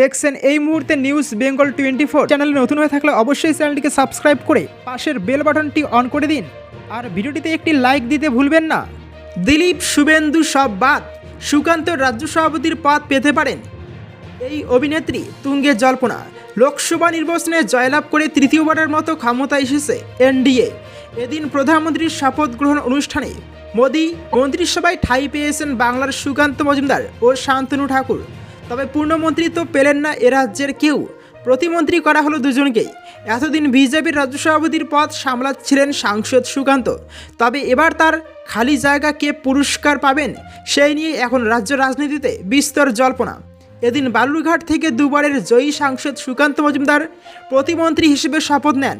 দেখছেন এই মুহূর্তে নিউজ বেঙ্গল টোয়েন্টি ফোর চ্যানেলে নতুন হয়ে থাকলে অবশ্যই চ্যানেলটিকে সাবস্ক্রাইব করে পাশের বেল বাটনটি অন করে দিন। আর ভিডিওটিতে একটি লাইক দিতে ভুলবেন না। দিলীপ, শুভেন্দু, সব বাদ। সুকান্ত রাজ্য সভাপতির পদ পেতে পারেন। এই অভিনেত্রী তুঙ্গে জল্পনা। লোকসভা নির্বাচনে জয়লাভ করে তৃতীয়বারের মতো ক্ষমতা এসেছে এনডিএ। এদিন প্রধানমন্ত্রীর শপথ গ্রহণ অনুষ্ঠানে মোদী মন্ত্রিসভায় ঠাঁই পেয়েছেন বাংলার সুকান্ত মজুমদার ও শান্তনু ঠাকুর। তবে পূর্ণমন্ত্রী তো পেলেন না এ রাজ্যের কেউ। প্রতিমন্ত্রী করা হলো দুজনকেই। এতদিন বিজেপির রাজ্য সভাপতির পদ সামলাচ্ছিলেন সাংসদ সুকান্ত। তবে এবার তার খালি জায়গা কে পুরস্কার পাবেন, সেই নিয়ে এখন রাজ্য রাজনীতিতে বিস্তর জল্পনা। এদিন বালুরঘাট থেকে দুবারের জয়ী সাংসদ সুকান্ত মজুমদার প্রতিমন্ত্রী হিসেবে শপথ নেন।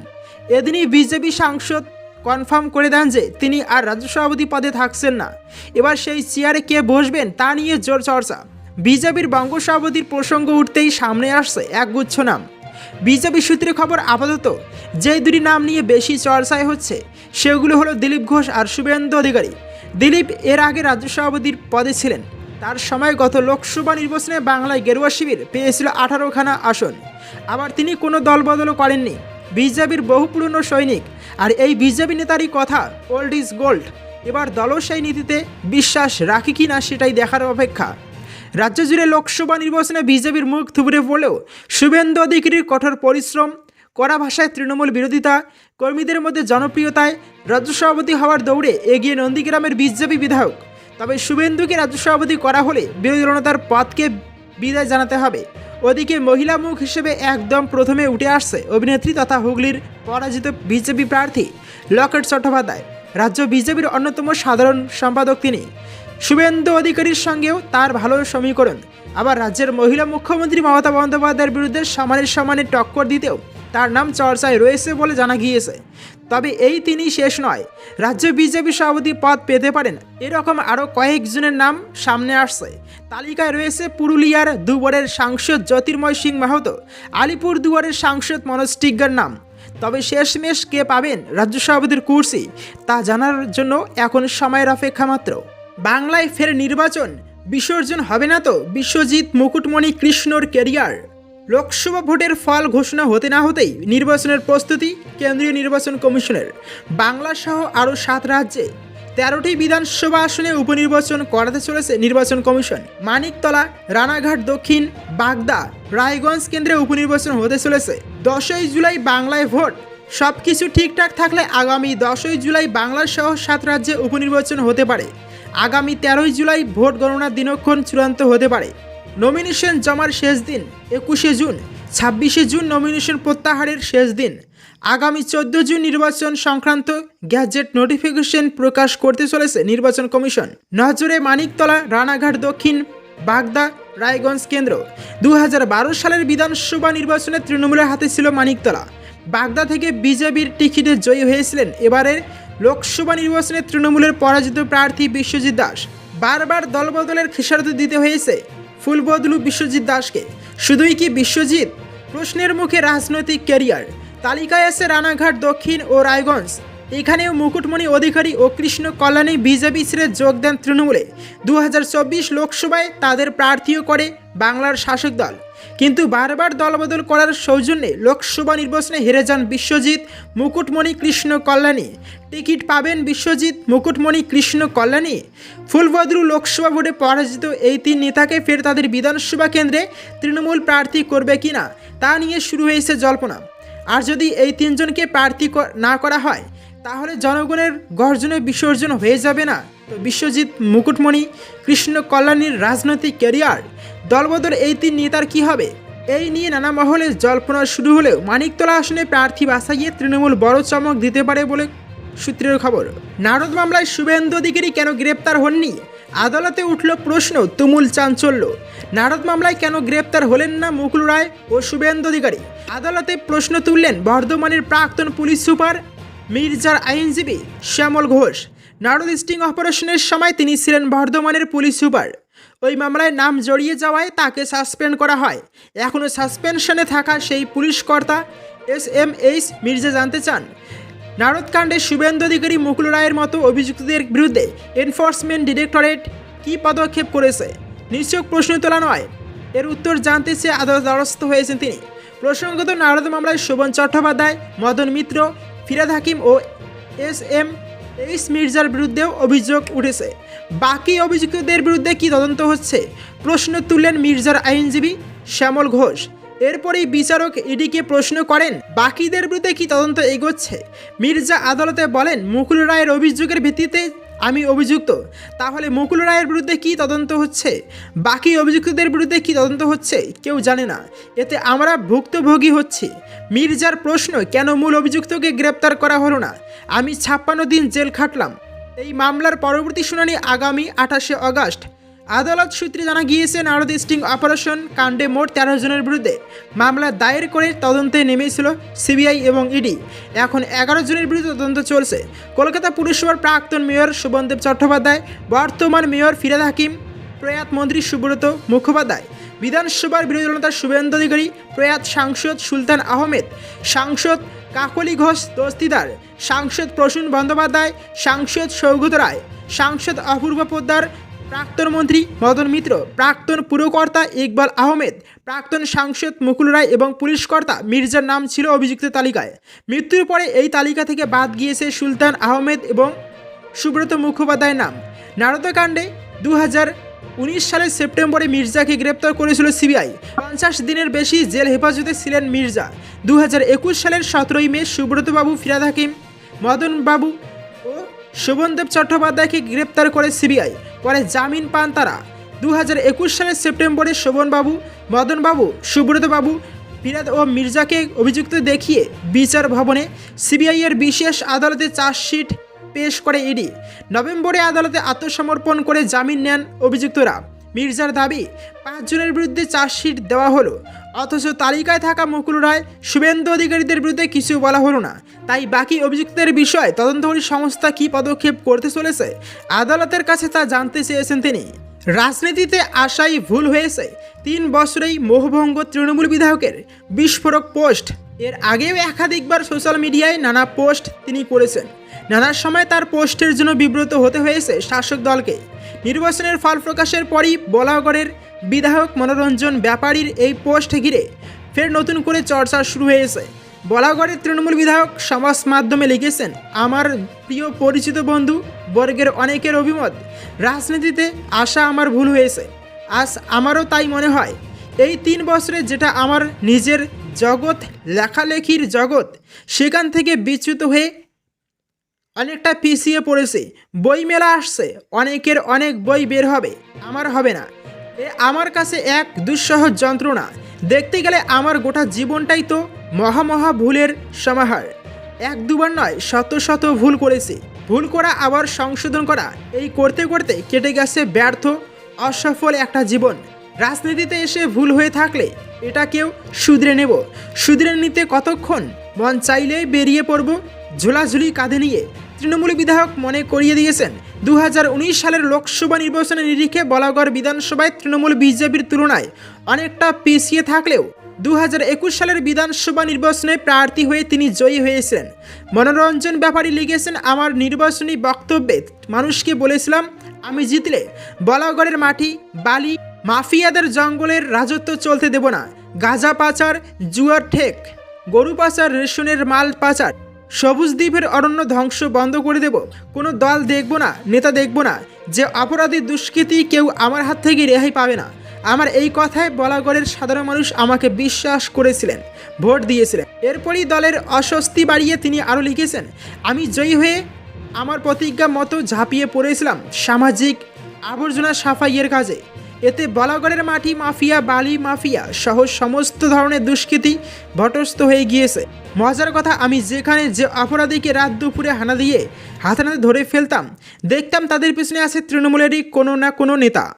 এদিনই বিজেপি সাংসদ কনফার্ম করে দেন যে তিনি আর রাজ্য সভাপতি পদে থাকছেন না। এবার সেই চেয়ারে কে বসবেন তা নিয়ে জোর চর্চা। বিজেপির বঙ্গ সভাপতির প্রসঙ্গ উঠতেই সামনে আসছে একগুচ্ছ নাম। বিজেপি সূত্রে খবর, আপাতত যে দুটি নাম নিয়ে বেশি চর্চায় হচ্ছে, সেগুলো হলো দিলীপ ঘোষ আর শুভেন্দু অধিকারী। দিলীপ এর আগে রাজ্য সভাপতির পদে ছিলেন। তার সময় গত লোকসভা নির্বাচনে বাংলায় গেরুয়া শিবির পেয়েছিল আঠারোখানা আসন। আবার তিনি কোনো দলবদলও করেননি। বিজেপির বহু পুরনো সৈনিক আর এই বিজেপি নেতারই কথা ওল্ড ইজ গোল্ড এবার দলও সেই নীতিতে বিশ্বাস রাখি কি না সেটাই দেখার অপেক্ষা। রাজ্য জুড়ে লোকসভা নির্বাচনে বিজেপির মুখ থুবড়ে পড়লেও শুভেন্দু অধিকারীর কঠোর পরিশ্রম, কড়া ভাষায় তৃণমূল বিরোধিতা, কর্মীদের মধ্যে জনপ্রিয়তায় রাজ্য সভাপতি হওয়ার দৌড়ে এগিয়ে নন্দীগ্রামের বিজেপি বিধায়ক। তবে শুভেন্দুকে রাজ্য সভাপতি করা হলে বিরোধী জনতার পদকে বিদায় জানাতে হবে। ওদিকে মহিলা মুখ হিসেবে একদম প্রথমে উঠে আসছে অভিনেত্রী তথা হুগলির পরাজিত বিজেপি প্রার্থী লকেট চট্টোপাধ্যায়। রাজ্য বিজেপির অন্যতম সাধারণ সম্পাদক তিনি। শুভেন্দু অধিকারীর সঙ্গেও তার ভালো সমীকরণ। আবার রাজ্যের মহিলা মুখ্যমন্ত্রী মমতা বন্দ্যোপাধ্যায়ের বিরুদ্ধে সমানের সমানে টক্কর দিতেও তার নাম চর্চায় রয়েছে বলে জানা গিয়েছে। তবে এই তিনি শেষ নয়। রাজ্য বিজেপি সভাপতি পদ পেতে পারেন। এরকম আরও কয়েকজনের নাম সামনে আসছে। তালিকায় রয়েছে পুরুলিয়ার দুবারের সাংসদ জ্যোতির্ময় সিং মাহাতো, আলিপুর দুয়ারের সাংসদ মনোজ টিগ্গার নাম। তবে শেষমেশ কে পাবেন রাজ্য সভাপতির কুর্সি, তা জানার জন্য এখন সময়ের অপেক্ষা মাত্র। বাংলায় ফের নির্বাচন? বিসর্জন হবে না তো বিশ্বজিৎ মুকুটমণি কৃষ্ণর ক্যারিয়ার? লোকসভা ভোটের ফল ঘোষণা হতে না হতেই নির্বাচনের প্রস্তুতি কেন্দ্রীয় নির্বাচন কমিশনের। বাংলা সহ আরও সাত রাজ্যে তেরোটি বিধানসভা আসনে উপনির্বাচন করাতে চলেছে নির্বাচন কমিশন। মানিকতলা, রানাঘাট দক্ষিণ, বাগদা, রায়গঞ্জ কেন্দ্রে উপনির্বাচন হতে চলেছে। দশই জুলাই বাংলায় ভোট। সব কিছু ঠিকঠাক থাকলে আগামী দশই জুলাই বাংলা সহ সাত রাজ্যে উপনির্বাচন হতে পারে। আগামী তেরোই জুলাই ভোট গণনার দিনক্ষণ চূড়ান্ত হতে পারে। নমিনেশন জমার শেষ দিন একুশে জুন, ছাব্বিশে জুন নমিনেশন প্রত্যাহারের শেষ দিন। আগামী চোদ্দ জুন নির্বাচন সংক্রান্ত গ্যাজেট নোটিফিকেশন প্রকাশ করতে চলেছে নির্বাচন কমিশন। নজরে মানিকতলা, রানাঘাট দক্ষিণ, বাগদা, রায়গঞ্জ কেন্দ্র। দু হাজার বারো সালের বিধানসভা নির্বাচনে তৃণমূলের হাতে ছিল মানিকতলা। বাগদা থেকে বিজেপির টিকিটে জয়ী হয়েছিলেন এবারের লোকসভা নির্বাচনে তৃণমূলের পরাজিত প্রার্থী বিশ্বজিৎ দাস বারবার দলবদলের খেসারত দিতে হয়েছে। ফুলবদলু বিশ্বজিৎ দাসকে। শুধুই কি বিশ্বজিৎ? প্রশ্নের মুখে রাজনৈতিক ক্যারিয়ার। তালিকায় আছে রানাঘাট, দক্ষিণ ও রায়গঞ্জ। এখানেও মুকুটমণি অধিকারী ও কৃষ্ণ কল্যাণী বিজেপি ছেড়ে যোগ দেন তৃণমূলে। দু হাজার চব্বিশ লোকসভায় তাদের প্রার্থীও করে বাংলার শাসক দল। কিন্তু বারবার দলবদল করার সৌজন্যে লোকসভা নির্বাচনে হেরে যান বিশ্বজিৎ মুকুটমণি কৃষ্ণ কল্যাণী। টিকিট পাবেন বিশ্বজিৎ মুকুটমণি কৃষ্ণ কল্যাণী। ফুলবদ্রু লোকসভা ভোটে পরাজিত এই তিন নেতাকে ফের তাদের বিধানসভা কেন্দ্রে তৃণমূল প্রার্থী করবে কিনা তা নিয়ে শুরু হয়েছে জল্পনা। আর যদি এই তিনজনকে প্রার্থী না করা হয় তাহলে জনগণের গর্জনে বিসর্জন হয়ে যাবে না। তো বিশ্বজিৎ মুকুটমণি, কৃষ্ণ কল্যাণীর রাজনৈতিক ক্যারিয়ার, দলবদল এই তিন নেতার কি হবে? এই নিয়ে নানা মহলে জল্পনা শুরু হলেও মানিকতলা আসনে প্রার্থী বাছাইয়ে তৃণমূল বড় চমক দিতে পারে বলে সূত্রের খবর। নারদ মামলায় শুভেন্দু অধিকারী কেন গ্রেপ্তার হননি? আদালতে উঠল প্রশ্ন তুমুল চাঞ্চল্য। নারদ মামলায় কেন গ্রেপ্তার হলেন না মুকুল রায় ও শুভেন্দু অধিকারী? আদালতে প্রশ্ন তুললেন বর্ধমানের প্রাক্তন পুলিশ সুপার মির্জার আইনজীবী শ্যামল ঘোষ। নারদ স্টিং অপারেশনের সময় তিনি ছিলেন বর্ধমানের পুলিশ সুপার। ওই মামলায় নাম জড়িয়ে যাওয়ায় তাকে সাসপেন্ড করা হয়। এখনও সাসপেনশনে থাকা সেই পুলিশ কর্তা এস এম এইচ মির্জা জানতে চান। নারদকাণ্ডে শুভেন্দু অধিকারী মুকুল রায়ের মতো অভিযুক্তদের বিরুদ্ধে এনফোর্সমেন্ট ডিরেক্টরেট কী পদক্ষেপ করেছে? নিশ্চয় প্রশ্ন তোলা নয়। এর উত্তর জানতে চেয়ে আদালত দ্বারস্থ হয়েছেন তিনি। প্রসঙ্গত নারদ মামলায় শোভন চট্টোপাধ্যায়, মদন মিত্র ফিরাদ হাকিম ও এস এম এইস মির্জার বিরুদ্ধেও অভিযোগ উঠেছে। বাকি অভিযুক্তদের বিরুদ্ধে কি তদন্ত হচ্ছে? প্রশ্ন তুললেন মির্জার আইনজীবী শ্যামল ঘোষ। এরপরেই বিচারক ইডিকে প্রশ্ন করেন, বাকিদের বিরুদ্ধে কি তদন্ত এগোচ্ছে? মির্জা আদালতে বলেন, মুকুল রায়ের অভিযোগের ভিত্তিতে আমি অভিযুক্ত। তাহলে মুকুল রায়ের বিরুদ্ধে কি তদন্ত হচ্ছে? বাকি অভিযুক্তদের বিরুদ্ধে কি তদন্ত হচ্ছে? কেউ জানে না। এতে আমরা ভুক্তভোগী হচ্ছি। মির্জার প্রশ্ন কেন মূল অভিযুক্তকে গ্রেপ্তার করা হলো না? আমি ছাপ্পান্ন দিন জেল খাটলাম। এই মামলার পরবর্তী শুনানি আগামী আঠাশে আগস্ট আদালত সূত্রে জানা গিয়েছে, নারদ স্টিং অপারেশন কাণ্ডে মোট তেরো জনের বিরুদ্ধে মামলা দায়ের করে তদন্তে নেমেছিল সিবিআই এবং ইডি। এখন এগারো জনের বিরুদ্ধে তদন্ত চলছে। কলকাতা পুরসভার প্রাক্তন মেয়র শোভনদেব চট্টোপাধ্যায়, বর্তমান মেয়র ফিরাদ হাকিম, প্রয়াত মন্ত্রী সুব্রত মুখোপাধ্যায় বিধানসভার বিরোধী দলনেতা শুভেন্দু অধিকারী, প্রয়াত সাংসদ সুলতান আহমেদ, সাংসদ কাকলি ঘোষ দস্তিদার, সাংসদ প্রসূন বন্দ্যোপাধ্যায়, সাংসদ সৌগত রায়, সাংসদ অপূর্ব পোদ্দার, প্রাক্তন মন্ত্রী মদন মিত্র, প্রাক্তন পুরকর্তা ইকবাল আহমেদ, প্রাক্তন সাংসদ মুকুল রায় এবং পুলিশ কর্তা মির্জার নাম ছিল অভিযুক্ত তালিকায়। মৃত্যুর পরে এই তালিকা থেকে বাদ গিয়েছে সুলতান আহমেদ এবং সুব্রত মুখোপাধ্যায়ের নাম। নারদকাণ্ডে দু হাজার উনিশ সালের সেপ্টেম্বরে মির্জাকে গ্রেপ্তার করেছিল সিবিআই। পঞ্চাশ দিনের বেশি জেল হেফাজতে ছিলেন মির্জা। দু সালের সতেরোই মে সুব্রতবাবু ফিরাদ হাকিম, মদনবাবু ও শোভনদেব চট্টোপাধ্যায়কে গ্রেপ্তার করে সিবিআই। পরে জামিন পান তারা। দু হাজার একুশ সালের সেপ্টেম্বরে শোভনবাবু, মদনবাবু, সুব্রতবাবু ফিরাদ ও মির্জাকে অভিযুক্ত দেখিয়ে বিচার ভবনে সিবিআইয়ের বিশেষ আদালতে চার্জশিট পেশ করে ইডি। নভেম্বরে আদালতে আত্মসমর্পণ করে জামিন নেন অভিযুক্তরা। মির্জার দাবি পাঁচজনের বিরুদ্ধে চার্জশিট দেওয়া হলো। অথচ তালিকায় থাকা মুকুল রায়, শুভেন্দু অধিকারীদের বিরুদ্ধে কিছু বলা হলো না। তাই বাকি অভিযুক্তের বিষয়ে তদন্তকারী সংস্থা কী পদক্ষেপ করতে চলেছে, আদালতের কাছে তা জানতে চেয়েছেন তিনি। রাজনীতিতে আশাই ভুল হয়েছে। তিন বছরেই মোহভঙ্গ তৃণমূল বিধায়কের বিস্ফোরক পোস্ট। এর আগেও একাধিকবার সোশ্যাল মিডিয়ায় নানা পোস্ট তিনি করেছেন। নানা সময় তার পোস্টের জন্য বিব্রত হতে হয়েছে শাসক দলকে। নির্বাচনের ফল প্রকাশের পরই বলাগড়ের বিধায়ক মনোরঞ্জন ব্যাপারীর এই পোস্ট ঘিরে ফের নতুন করে চর্চা শুরু হয়েছে। বলাগড়ের তৃণমূল বিধায়ক সমাজ মাধ্যমে লিখেছেন, আমার প্রিয় পরিচিত বন্ধু, বর্গের অনেকের অভিমত, রাজনীতিতে আসা আমার ভুল হয়েছে। আজ আমারও তাই মনে হয়। এই তিন বছরে যেটা আমার নিজের জগৎ, লেখালেখির জগৎ, সেখান থেকে বিচ্যুত হয়ে অনেকটা পিছিয়ে পড়েছে। বই মেলা আসছে। অনেকের অনেক বই বের হবে। আমার হবে না। এ আমার কাছে এক দুঃসহ যন্ত্রণা। দেখতে গেলে আমার গোটা জীবনটাই তো মহা মহা ভুলের সমাহার। এক দুবার নয়, শত শত ভুল করেছি। ভুল করা, আবার সংশোধন করা, এই করতে করতে কেটে গেছে ব্যর্থ, অসফল একটা জীবন। রাজনীতিতে এসে ভুল হয়ে থাকলে এটা কেউ শুধরে নেব। শুধরে নিতে কতক্ষণ? মন চাইলেই বেরিয়ে পড়ব। ঝোলাঝুলি কাঁধে নিয়ে। তৃণমূল বিধায়ক মনে করিয়ে দিয়েছেন। দু হাজার উনিশ সালের লোকসভা নির্বাচনের নিরিখে বলাগড় বিধানসভায় তৃণমূল বিজেপির তুলনায় অনেকটা পিছিয়ে থাকলেও দু হাজার একুশ সালের বিধানসভা নির্বাচনে প্রার্থী হয়ে তিনি জয়ী হয়েছিলেন। মনোরঞ্জন ব্যাপারী লিখেছেন, আমার নির্বাচনী বক্তব্যে মানুষকে বলেছিলাম, আমি জিতলে বলাগড়ের মাটি, বালি, মাফিয়াদের জঙ্গলের রাজত্ব চলতে দেব না। গাঁজা পাচার, জুয়ার ঠেক, গরু পাচার, রেশনের মাল পাচার সবুজ দ্বীপের অরণ্য ধ্বংস বন্ধ করে দেব। কোনো দল দেখব না, নেতা দেখব না। যে অপরাধী দুষ্কৃতী কেউ আমার হাত থেকে রেহাই পাবে না। আমার এই কথায় বলাগড়ের সাধারণ মানুষ আমাকে বিশ্বাস করেছিলেন, ভোট দিয়েছিলেন। এরপরই দলের অস্বস্তি বাড়িয়ে তিনি আরও লিখেছেন, আমি জয়ী হয়ে আমার প্রতিজ্ঞা মতো ঝাঁপিয়ে পড়েছিলাম সামাজিক আবর্জনা সাফাইয়ের কাজে। এতে বলাগড়ের মাটি মাফিয়া, বালি মাফিয়া সহ সমস্ত ধরনের দুষ্কৃতি ভটস্থ হয়ে গিয়েছে। মজার কথা, আমি যেখানে যে অপরাধীকে রাত দুপুরে হানা দিয়ে হাতে ধরে ফেলতাম, দেখতাম তাদের পিছনে আছে তৃণমূলেরই কোনো না কোনো নেতা।